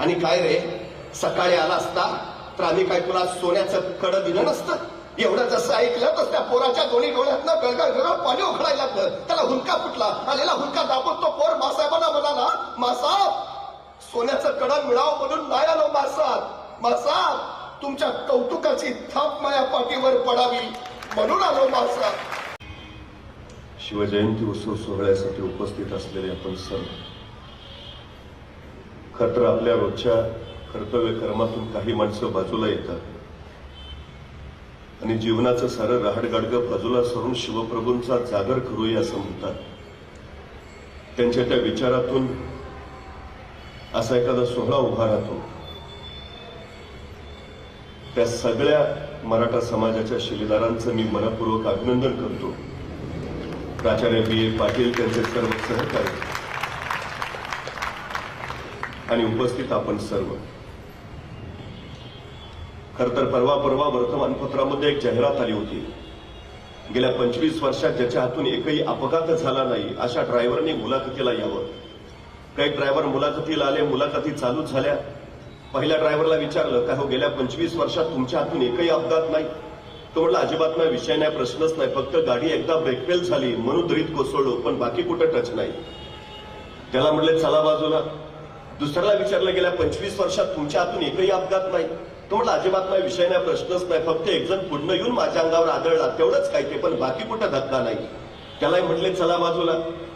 आणि काय रे? सकाळी आला असता तर आम्ही काय तुला सोन्याचं कडं दिलं नसतं? एवढं जसं ऐकलं तस त्या पोराच्या दोन्ही डोळ्यातनं गळगळ गळगळ पाणी उखडायला लागलं. त्याला हुंका फुटला. आलेला हुंका दाबून तो पोर मासाहेबांना म्हणाला मासाब सोन्याचं कडं मिळावं म्हणून नाही आलो मासाब मासाब तुमच्या कौतुकाची थाप माया पाठीवर पडावी म्हणून आलो मासाब शिवजयंती उत्सव सोहळ्यासाठी उपस्थित असलेले आपण सर्व तर आपल्या रोजच्या कर्तव्य कर्मातून काही माणसं बाजूला येतात. आणि जीवनाचं सारं रहाडगाडगं बाजूला सरून शिवप्रभूंचा जागर करूया असं म्हणतात. त्यांच्या त्या विचारातून असा एखादा सोहळा उभा राहतो. त्या सगळ्या मराठा समाजाच्या शिलेदारांचं मी मनपूर्वक अभिनंदन करतो. प्राचार्य बी ए पाटील त्यांचे सर्व सहकारी. आणि उपस्थित आपण सर्व. खर तर परवा परवा वर्तमानपत्रामध्ये एक जाहिरात आली होती. गेल्या पंचवीस वर्षात ज्याच्या हातून एकही अपघात झाला नाही अशा ड्रायव्हरने मुलाखतीला यावं. काही ड्रायव्हर मुलाखतीला आले मुलाखती चालू झाल्या. पहिल्या ड्रायव्हरला विचारलं काय हो गेल्या पंचवीस वर्षात तुमच्या हातून एकही अपघात नाही? तो म्हटलं अजिबात नाही विषय नाही प्रश्नच नाही फक्त गाडी एकदा ब्रेकफेल झाली म्हणून दरीत कोसळलो पण बाकी कुठं टच नाही. त्याला म्हटले चला बाजूला. दुसऱ्याला विचारलं गेल्या पंचवीस वर्षात तुमच्या हातून एकही अपघात नाही. तो म्हटलं अजिबात नाही विषय नाही प्रश्नच नाही. फक्त एक जण पुढनं येऊन माझ्या अंगावर आदळला. तेवढंच काय ते पण बाकी कुठं धक्का नाही. त्यालाही म्हणले चला बाजूला.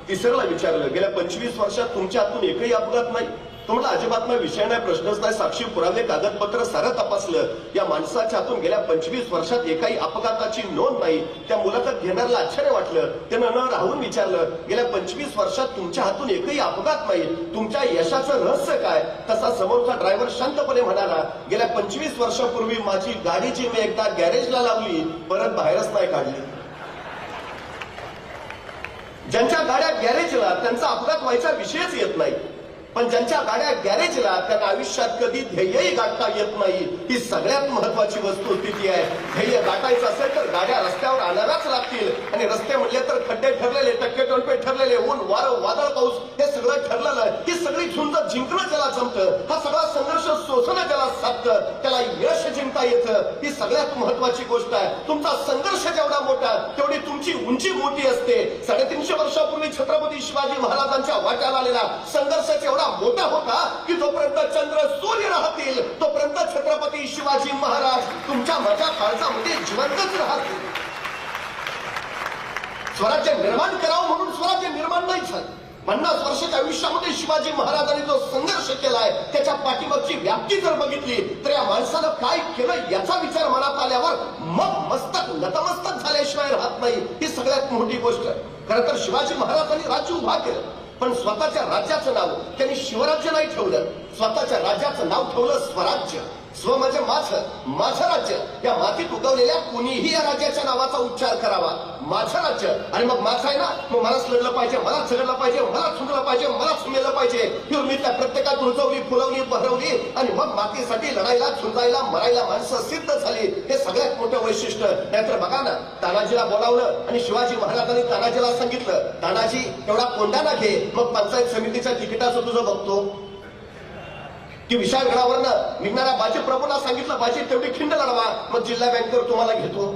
तिसऱ्याला विचारलं गेल्या पंचवीस वर्षात तुमच्या हातून एकही अपघात नाही? तो अजिबात नाही विषय नाही प्रश्नच नाही. साक्षी पुरावे कागदपत्र सारं तपासलं. या माणसाच्या हातून गेल्या पंचवीस वर्षात एकाही अपघाताची नोंद नाही. त्या मुलाखत घेणाऱ्याला आश्चर्य वाटलं. त्यानं न राहून विचारलं गेल्या पंचवीस वर्षात तुमच्या हातून एकही अपघात नाही. तुमच्या यशाचं रहस्य काय? तसा समोरचा ड्रायव्हर शांतपणे म्हणाला गेल्या पंचवीस वर्षापूर्वी माझी गाडीची मी एकदा गॅरेजला लावली. परत बाहेरच नाही काढली. ज्यांच्या गाड्या गॅरेजला त्यांचा अपघात व्हायचा विषयच येत नाही. पण ज्यांच्या गाड्या गॅरेजला त्यांना आयुष्यात कधी ध्येयही गाठता येत नाही. ही सगळ्यात महत्वाची वस्तुस्थिती आहे. ध्येय गाठायचं असेल तर गाड्या रस्त्यावर आणायलाच लागतील. आणि रस्ते म्हणले तर खड्डे ठरलेले टक्के टोलपे ठरलेले ऊन वारं वादळ पाऊस हे सगळं ठरलेलं ही सगळी झुंज जिंकणं ज्याला जमतं हा सगळा संघर्ष सोसणं ज्याला साधतं त्याला यश जिंकता येतं. ही सगळ्यात महत्वाची गोष्ट आहे. तुमचा संघर्ष जेवढा मोठा तेवढी तुमची उंची मोठी असते. साडेतीनशे वर्षापूर्वी छत्रपती शिवाजी महाराजांच्या वाट्याला आलेला संघर्ष एवढा मोठा होता की जोपर्यंत चंद्र सूर्य राहतील तोपर्यंत छत्रपती शिवाजी महाराज तुमच्या माझ्या काळजामध्ये जिवंतच राहतील. स्वराज्य निर्माण करावं म्हणून स्वराज्य निर्माण नाही झालं. पन्नास वर्षाच्या आयुष्यामध्ये शिवाजी महाराजांनी जो संघर्ष केलाय त्याच्या पाठीमागची व्याप्ती जर बघितली तर या माणसानं काय केलं याचा विचार मनात आल्यावर मग मस्तक नतमस्तक झाल्याशिवाय राहत नाही. ही सगळ्यात मोठी गोष्ट. आहे खरं तर शिवाजी महाराजांनी राज्य उभा केलं. पण स्वतःच्या राज्याचं नाव त्यांनी शिवराज्य नाही ठेवलं. स्वतःच्या राज्याचं नाव ठेवलं स्वराज्य. स्व म्हणजे माझं माझं राज्य. या मातीत उगवलेल्या कुणीही या राज्याच्या नावाचा उच्चार करावा. माझं राज्य. आणि मग माझं आहे ना? मग मलाच लढलं पाहिजे मलाच झगडलं पाहिजे मलाच सुटलं पाहिजे मलाच मेलं पाहिजे. ही मी त्या प्रत्येकात रुजवली फुलवली बहरवली. आणि मग मातीसाठी लढायला झुंजायला मरायला माणसं सिद्ध झाली. हे सगळ्यात मोठं वैशिष्ट्य. नाहीतर बघा ना तानाजीला बोलावलं आणि शिवाजी महाराजांनी तानाजीला सांगितलं तानाजी एवढा कोंडा घे. मग पंचायत समितीच्या तिकिटाचं तुझं बघतो. की विशाळगडावरनं निघणाऱ्या बाजी प्रभूला सांगितलं बाजी तेवढी खिंड लढवा मग जिल्हा बँकेवर तुम्हाला घेतो.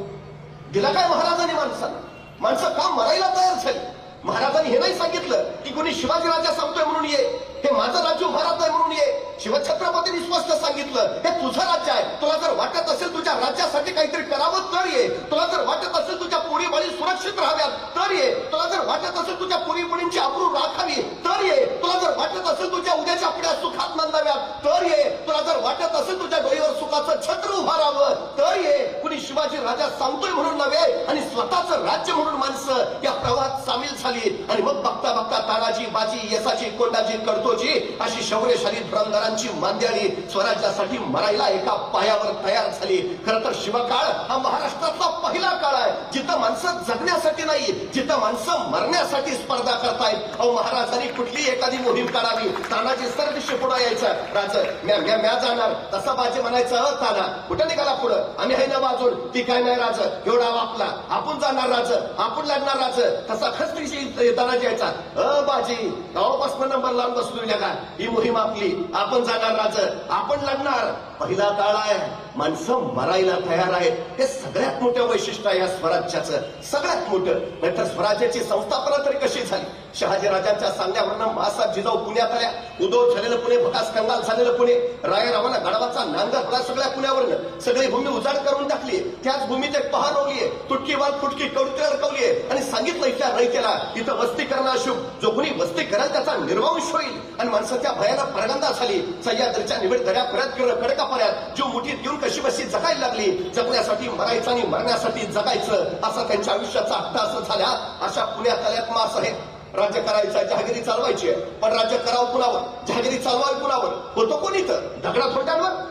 दिला काय महाराजांनी माणसाला? माणसं का मरायला तयार झाली. महाराजांनी हे नाही सांगितलं की कोणी शिवाजी राजा सांगतोय म्हणून ये. हे माझं राज्य उभारत नाही म्हणून ये. शिवछत्रपतींनी स्पष्ट सांगितलं हे तुझं राज्य आहे. तुला जर वाटत असेल तुझ्या राज्यासाठी काहीतरी करावं तर ये. तुला जर वाटत असेल तुझ्या पोरी बाळी सुरक्षित राहाव्यात तर ये. तुला जर वाटत असेल तुझ्या पोरी मुलींची आबरू राखावी तर ये. तुला जर वाटत असेल तुझ्या उद्याच्या पुढ्या सुखात नंदाव्यात तर ये. तुला जर वाटत असेल तुझ्या डोळीवर सुखाचं छत्र उभारावं तर ये. कुणी शिवाजी राजा सांगतोय म्हणून नव्हे आणि स्वतःचं राज्य म्हणून माणसं या प्रवाहात सामील झाली. आणि मग बघता बघता तानाजी बाजी यसाची कोंडाजी कडतोजी अशी शौर्यशाली भ्रमदारांची मांद्याळी स्वराज्यासाठी मरायला एका पायावर तयार झाली. खर तर शिवकाळ हा महाराष्ट्रातला पहिला काळ आहे. जिथं माणसं जगण्यासाठी नाही जिथं माणसं मरण्यासाठी स्पर्धा करतायत. अहो महाराजांनी कुठली एखादी मोहीम काढावी. तानाजी सरदिशी पुढे यायचं. राज म्या म्या म्या जाणार. तसा बाजी म्हणायचं "अ, ताना कुठं निघाला पुढं? आम्ही आहे ना बाजून. ती काय नाही राज एवढा आपला आपण जाणार राज आपण लढणार राज तसा खस्त्रीशी तानाजी यायचा. अ बाजी गावापासून नंबर लावून बसलो का ही मोहीम आपली. आपण जाणार राज आपण लढणार. पहिला काळ आहे. माणसं मरायला तयार आहेत. हे सगळ्यात मोठं वैशिष्ट्य आहे या स्वराज्याचं. सगळ्यात मोठं. म्हणजे नाहीतर स्वराज्याची संस्थापना तरी कशी झाली? शहाजी राजांच्या सांगण्यावरनं महासाहेब जिजाऊ पुण्यात आल्या. उदो झालेलं पुणे भकास कंगाल झालेलं पुणे. रायरावांना गडावाचा नांगर पडा सगळ्या पुण्यावरनं. सगळी भूमी उजाड करून टाकली त्याच भूमीत एक पहार रोवलीये तुटकी वाल फुटकी कवडकी अडकवलीये आणि सांगितलं इथल्या रयतेला इथं वस्ती करणं अशुभ. जो कोणी वस्ती कराल त्याचा निर्वंश होईल. आणि माणसाच्या भयाला परगंदा झाली. सह्याद्रीच्या निवड दऱ्या परत कडकापर्यात जीव मुठीत घेऊन कशी बशी जगायला लागली. जगण्यासाठी मरायचं आणि मरण्यासाठी जगायचं असा त्यांच्या आयुष्याचा हट्टा असं झाल्या अशा पुण्यात आल्यात मास आहे राज्य करायचं जहागिरी चालवायची. आहे पण राज्य करावं कुणावर? जहागिरी चालवावी कुणावर? होतो कोणी तर दगडा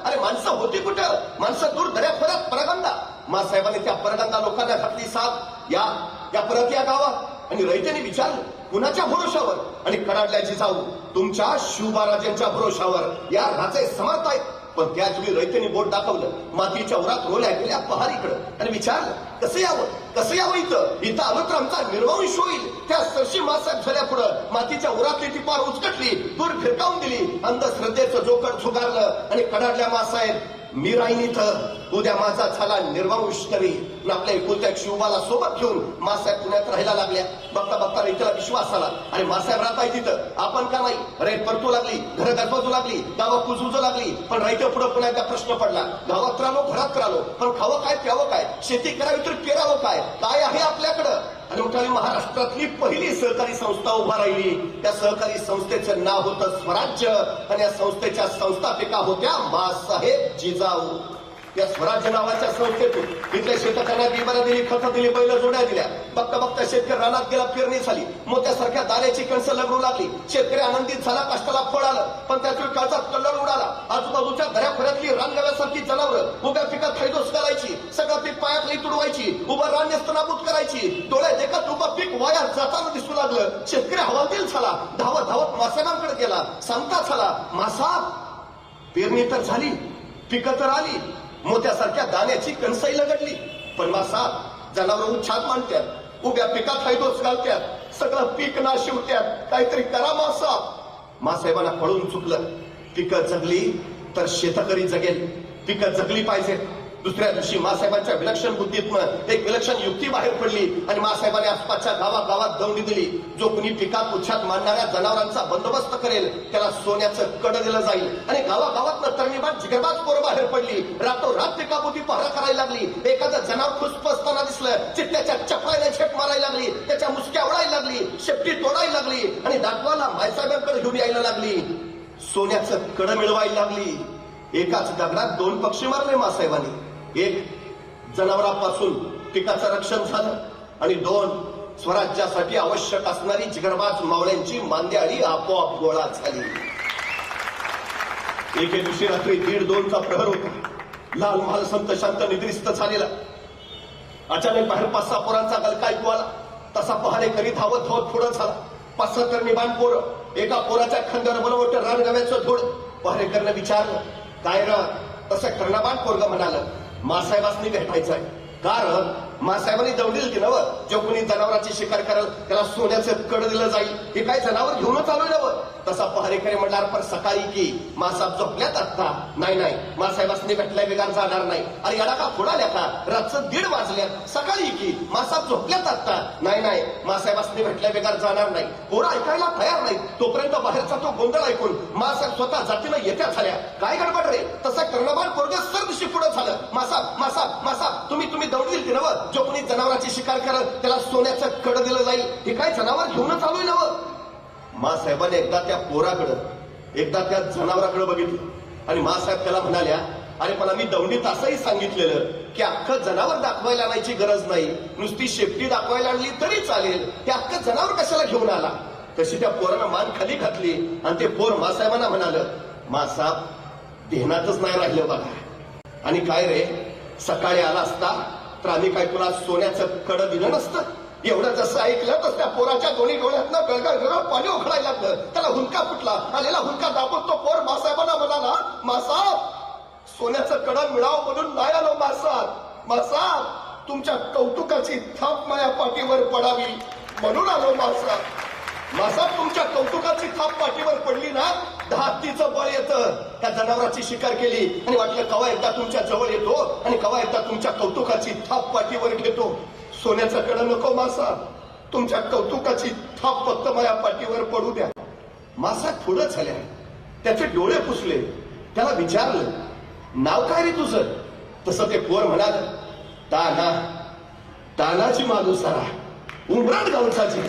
अरे माणसं होती कुठं? माणसं दूर दऱ्या परत परगंदा मासाहेबांनी त्या परगंदा लोकांना घातली साथ या या परत या गावात. आणि रयतेने विचारलं कुणाच्या भरोशावर? आणि कडाडल्याची जाऊ तुमच्या शिवबाराजांच्या भरोशावर. या राजे समर्थ आहेत. पण त्याच वेळी रयतेने बोट दाखवलं. मातीच्या उरात रोल्या गेल्या पहारीकडं आणि विचारलं कसं यावं? कसं यावं इथं? इथं आलो तर आमचा निर्वंश होईल. त्या सरशी मासात झाल्या पुढं मातीच्या उरातली ती पार उचकटली दूर फिरकावून दिली. अंधश्रद्धेचं जोकड झुगारलं आणि कडाडल्या मासाहेब मी राहीन इथं. उद्या माझा झाला निर्वंश तरी. आणि आपल्या एकुलत्या शिवबाला सोबत घेऊन मासाहेब पुण्यात राहायला लागल्या. बघता बघता रेतीला विश्वास आला. आणि मासाहेब राहताय तिथं. आपण का नाही? रेट परतू लागली घर गजबाजू लागली गावं कुजबुजू लागली. पण रयते पुढे पुन्हा प्रश्न पडला. गावात राहिलो घरात राहिलो. पण खावं काय प्यावं काय? शेती करावी तर पेरावं काय? काय आहे आपल्याकडं? आणि उठावी महाराष्ट्रातली पहिली सहकारी संस्था उभा राहिली. त्या सहकारी संस्थेचं नाव होतं स्वराज्य. आणि या संस्थेच्या संस्थापिका होत्या मासाहेब जिजाऊ. या स्वराज्य नावाच्या संस्थेतून इथल्या शेतकऱ्यांना बिमाऱ्या दिली खतं दिली बैल जोड्या दिल्या. बघता बघता शेतकरी रानात गेला पेरणी झाली. मोत्यासारख्या दाण्याची कणसं लगडू लागली. शेतकरी आनंदित झाला कष्टाला फळ आलं. पण त्यातून काळचा कल्लड उडाला. आजूबाजूच्या दऱ्याखोऱ्यातली रानगव्यासारखी जनावरं उभ्या पिकात खैदोस करायची सगळं पीक पायातली तुडवायची. उभं रान्य नेस्तनाबूत करायची. डोळ्या देखत उभं पीक वाया जाताना दिसू लागलं. शेतकरी हवालदिल झाला. धावत धावत मासाबांकडे गेला. सांगता झाला मासा पेरणी तर झाली. पिकं तर आली. मोत्यासारख्या दाण्याची कणसाई लगडली. पण मासा जनावर उच्छाद मांडत्यात उभ्या पिकात हैदोस घालत्यात सगळं पीक नाशिवत्यात काहीतरी करा मासा. मासाहेबांना पळून चुकलं. पिकं जगली तर शेतकरी जगेल. पिकं जगली पाहिजे दुसऱ्या दिवशी मासाहेबांच्या विलक्षण बुद्धीतनं एक विलक्षण युक्ती बाहेर पडली आणि मासाहेबांनी आसपासच्या गावागावात दौंडी दिली. जो कुणी पिकात उच्छाद मांडणाऱ्या जनावरांचा बंदोबस्त करेल त्याला सोन्याचं कड दिलं जाईल. आणि गावागावात तरणीबाद जिगरबाज पोरं बाहेर पडली. रातोरात पिकापोटी पहारा करायला लागली. एखादं जनावर खुसपसताना दिसलं. चित्त्याच्या चपलाने झेप मारायला लागली. त्याच्या मुसक्या उडायला लागली. शेपटी तोडायला लागली. आणि दाखवाला मायसाहेबांकडे घेऊन यायला लागली. सोन्याचं कड मिळवायला लागली. एकाच दगडात दोन पक्षी मारले मासाहेबांनी. एक जनावरांपासून पिकाचं रक्षण झालं आणि दोन स्वराज्यासाठी आवश्यक असणारी जिगरबाज मावळ्यांची मांद्याळी आपोआप गोळा झाली. एके दिवशी रात्री दीड दोनचा प्रहर होता. लाल महाल संत शांत निद्रिस्त झालेला. अचानक बाहेर पाच सहा पोरांचा गलका ऐकू आला. तसा पहाडे करी धावत धावत पुढं झाला. पाच सहा तर निबाण पोरं. एका पोराच्या खांद्यावर बनवट रानगव्याचं धूळ. पहारेकरनं विचारलं. काय र? तसं कर्णबाण पोरग म्हणालं. मासाहेबासनी भेटायचं आहे कारण मासाहेबांनी दौडील की नवं जो कोणी जनावरांची शिकार करेल त्याला सोन्याचं कड दिलं जाईल. हे काय जनावर घेऊनच आलोय नव तसा पहारेकरी म्हणणार पण सकाळी की मासाहेब झोपल्यात आता? नाही नाही. मासाहेबासनी भेटलाय वेगार जाणार नाही. अरे याला का फुडाल्या का? रातचं दीड वाजल्यात. सकाळी की मासाहेब झोपल्यात आता? नाही नाही. मासाहेबासनी भेटल्या वेगार जाणार नाही. पोरं ऐकायला तयार नाही तोपर्यंत बाहेरचा तो गोंधळ ऐकून मासाहेब स्वतः जातीनं येत्या झाल्या. काय गडबड रे? तसा कर्णबाळ पोरग मासा मासा मासा. तुम्ही तुम्ही दौडील की नव जो कोणी जनावरांची शिकार करल त्याला सोन्याचं कड दिलं जाईल. हे काय जनावर घेऊनच आलोय नवं मासाहेबांनी एकदा त्या पोराकडं एकदा त्या जनावराकडे बघितलं. आणि मासाहेब त्याला म्हणाल्या अरे पण आम्ही दौंडीत असंही सांगितलेलं की अख्खं जनावर दाखवायला आणायची गरज नाही. नुसती शेपटी दाखवायला आणली तरी चालेल. ते अख्खं जनावर कशाला घेऊन आला? तशी त्या पोरानं मान खाली घातली. आणि ते पोर मासाहेबांना म्हणाल मासाहेब देहनातच नाही राहिलं बघा. आणि काय रे? सकाळी आला असता तर आम्ही काय तुला सोन्याचं कड दिलं नसतं? एवढं जसं ऐकलं तस त्या पोराच्या दोन्ही डोळ्यातनं गळगळ गळगळ पाणी उघडायला लागलं. त्याला हुंका फुटला. आलेला हुंका दाबून तो पोर मासाहेबांना म्हणाला मासाब सोन्याचं कडं मिळावं म्हणून नाही आलो मासात मासा तुमच्या कौतुकाची थाप माझ्या पाठीवर पडावी म्हणून आलो मासात मासा तुमच्या कौतुकाची थाप पाठीवर पडली ना हत्तीचं बळ येतं. त्या जनावराची शिकार केली आणि वाटलं कवा एकदा तुमच्या जवळ येतो आणि कवा एकदा तुमच्या कौतुकाची थाप पाठीवर घेतो. सोन्याचं कडं नको मासा. तुमच्या कौतुकाची थाप फक्त माझ्या पाठीवर पडू द्या. मासा पुढं झाल्या. त्याचे डोळे पुसले. त्याला विचारलं नाव काय रे तुझं? तसं ते पोर म्हणाल ताना तानाची मालुसारा उमराट गावसाची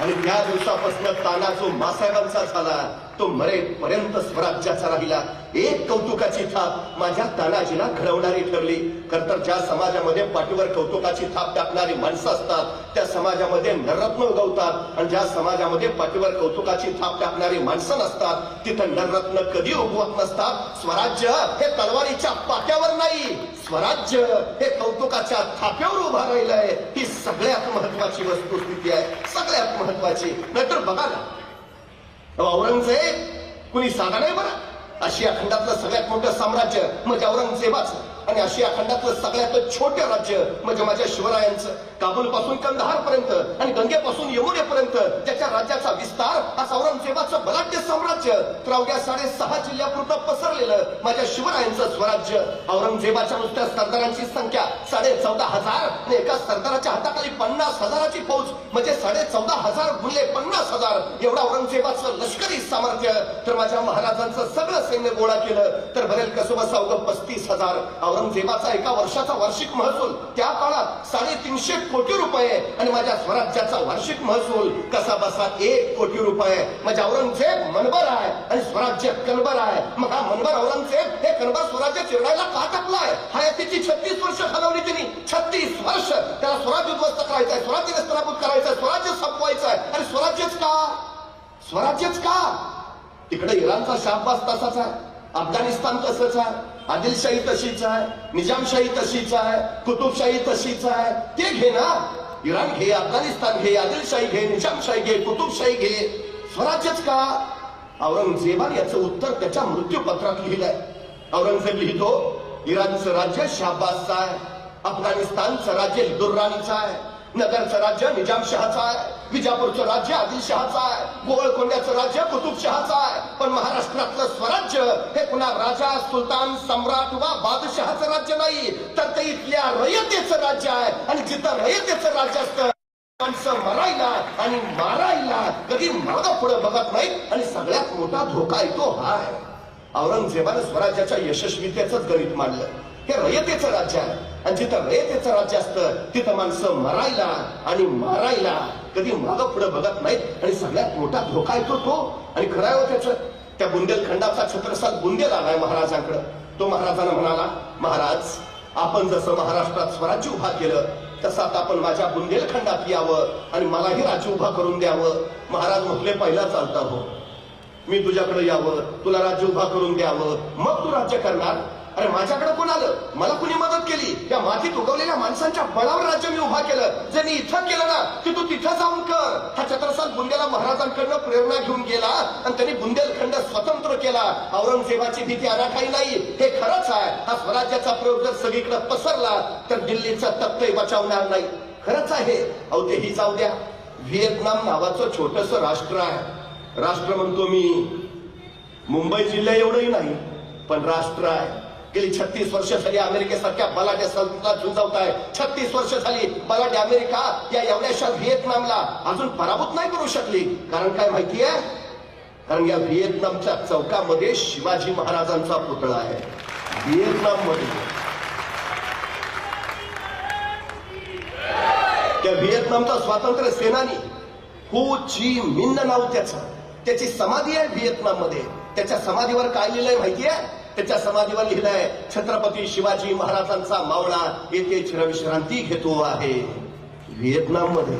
आणि त्या दिवसापासून ताना जो मासाहेबांचा झाला तो मरेपर्यंत स्वराज्याचा राहिला. एक कौतुकाची थाप माझ्या तानाजीला घडवणारी ठरली. खर तर ज्या समाजामध्ये पाठीवर कौतुकाची थाप टाकणारी माणसं असतात त्या समाजामध्ये नररत्न उगवतात. आणि ज्या समाजामध्ये पाठीवर कौतुकाची थाप टाकणारी माणसं नसतात तिथं नररत्न कधी उगवत नसतात? स्वराज्य हे तलवारीच्या पाट्यावर नाही. स्वराज्य हे कौतुकाच्या थाप्यावर उभा राहिलंय. ही सगळ्यात महत्वाची वस्तुस्थिती आहे. सगळ्यात महत्वाची नाहीतर बघा ना औरंगजेब कुणी साधा नाही बरं? आशिया खंडातलं सगळ्यात मोठं साम्राज्य म्हणजे औरंगजेबाचं. आणि आशिया खंडातलं सगळ्यात छोटं राज्य म्हणजे माझ्या शिवरायांचं. काबूल पासून कंदहार पर्यंत आणि गंगेपासून यमुनेपर्यंत ज्याच्या राज्याचा विस्तार हा औरंगजेबाचं बलाढ्य साम्राज्य तर अवघ्या साडेसहा जिल्ह्यापुरतं पसरलेलं माझ्या शिवरायांचं स्वराज्य. औरंगजेबाच्या नुसत्या सरदारांची संख्या साडे चौदा हजार आणि एका सरदाराच्या हाताखाली पन्नास हजाराची फौज म्हणजे साडे चौदा हजार गुणले पन्नास हजार. एवढा औरंगजेबाचं लष्करी सामर्थ्य तर माझ्या महाराजांचं सगळं सैन्य गोळा केलं. तर भरेल कसोबा बसा अवघं पस्तीस हजार. औरंगजेबाचा एका वर्षाचा वार्षिक महसूल त्या काळात साडेतीनशे कोटी रुपये आणि माझ्या स्वराज्याचा वार्षिक महसूल कसा बसा एक कोटी रुपये म्हणजे औरंगजेब मनबर आहे आणि स्वराज्य कनबर आहे. मग हा मनबर औरंगजेब हे कनबर स्वराज्य चिरडायला का टाकलाय हयातीची छत्तीस वर्ष घालवली त्यांनी छत्तीस वर्ष त्याला स्वराज्य उद्ध्वस्त करायचंय स्वराज्य नस्तनाभूत करायचंय स्वराज्य संपवायचंय आणि स्वराज्यच का? स्वराज्यच का? तिकडे इराणचा शाहबाज तसाच आहे. अफगाणिस्तान तसंच आहे आदिलशाही तशीच आहे निजामशाही तशीच आहे कुतुबशाही तशीच आहे. ते घे ना. इराण घे अफगाणिस्तान घे आदिलशाही घे निजामशाही घे कुतुबशाही घे. स्वराज्यच का? औरंगजेबान याचं उत्तर त्याच्या मृत्यूपत्रात लिहिलंय. औरंगजेब लिहितो इराणचं राज्य शाबासचं आहे अफगाणिस्तानचं राज्य दुर्राणीचं आहे नगरचं राज्य निजामशहाचं आहे. विजापूरचं राज्य आदिलशहाचं आहे. गोवळकोंड्याचं राज्य कुतुबशहाचं आहे. पण महाराष्ट्रातलं स्वराज्य हे पुन्हा राजा सुलतान सम्राट वा बादशहाचं राज्य नाही. तर ते इथल्या रयतेचं राज्य आहे. आणि जिथं रयतेचं राज्य असतं माणसं मरायला आणि मारायला कधी मागं पुढे बघत नाही आणि सगळ्यात मोठा धोका येतो हा आहे. स्वराज्याच्या यशस्वीतेच गणित मांडलं. हे रयतेचं राज्य आहे. आणि जिथं रयतेचं राज्य असतं तिथं माणसं मरायला आणि मारायला कधी मागं पुढे बघत नाहीत. आणि सगळ्यात मोठा धोका येतो तो. आणि खरं आहे हो त्याचं. त्या बुंदेलखंडाचा छत्रसाल बुंदेल आलाय महाराजांकडं. तो महाराजांना म्हणाला महाराज आपण जसं महाराष्ट्रात स्वराज्य उभा केलं तसं आता आपण माझ्या बुंदेलखंडात यावं आणि मलाही राज्य उभा करून द्यावं. महाराज म्हटले पहिला चालता हो मी तुझ्याकडे यावं तुला राज्य उभा करून द्यावं. मग तू राज्य करणार. अरे माझ्याकडे कोण आलं? मला कुणी मदत केली? त्या मातीत उगवलेल्या माणसांच्या बळावर राज्य मी उभा केलं. जे मी इथं केलं ना की तू तिथं जाऊन कर. हा छत्रसाल बुंदेला महाराजांकडनं प्रेरणा घेऊन गेला आणि त्यांनी बुंदेलखंड स्वतंत्र केला. औरंगजेबाची भीती अनाठाई नाही. हे खरंच आहे. हा स्वराज्याचा प्रयोग जर सगळीकडे पसरला तर दिल्लीचा तख्तही बचावणार नाही. खरंच आहे. अहो तेही जाऊ द्या. व्हिएतनाम नावाचं छोटस राष्ट्र आहे. राष्ट्र म्हणतो मी. मुंबई जिल्हा एवढंही नाही पण राष्ट्र आहे. गेली छत्तीस वर्ष झाली अमेरिकेसारख्या बलाढ्य संस्थेला झुंजवत आहे छत्तीस वर्ष झाली बलाढ्य अमेरिका या एवढ्याशा व्हिएतनामला अजून पराभूत नाही करू शकली. कारण काय माहितीये कारण या व्हिएतनामच्या चौकामध्ये शिवाजी महाराजांचा पुतळा आहे. व्हिएतनाममध्ये त्या व्हिएतनामचा स्वातंत्र्य सेनानी हु ची मिन्न नाव त्याचं. त्याची समाधी आहे व्हिएतनाममध्ये त्याच्या समाधीवर काय लिहिलंय माहितीये त्याच्या समाधीवर लिहिलंय छत्रपती शिवाजी महाराजांचा मावळा येथे चिरविश्रांती घेतो आहे. व्हिएतनाममध्ये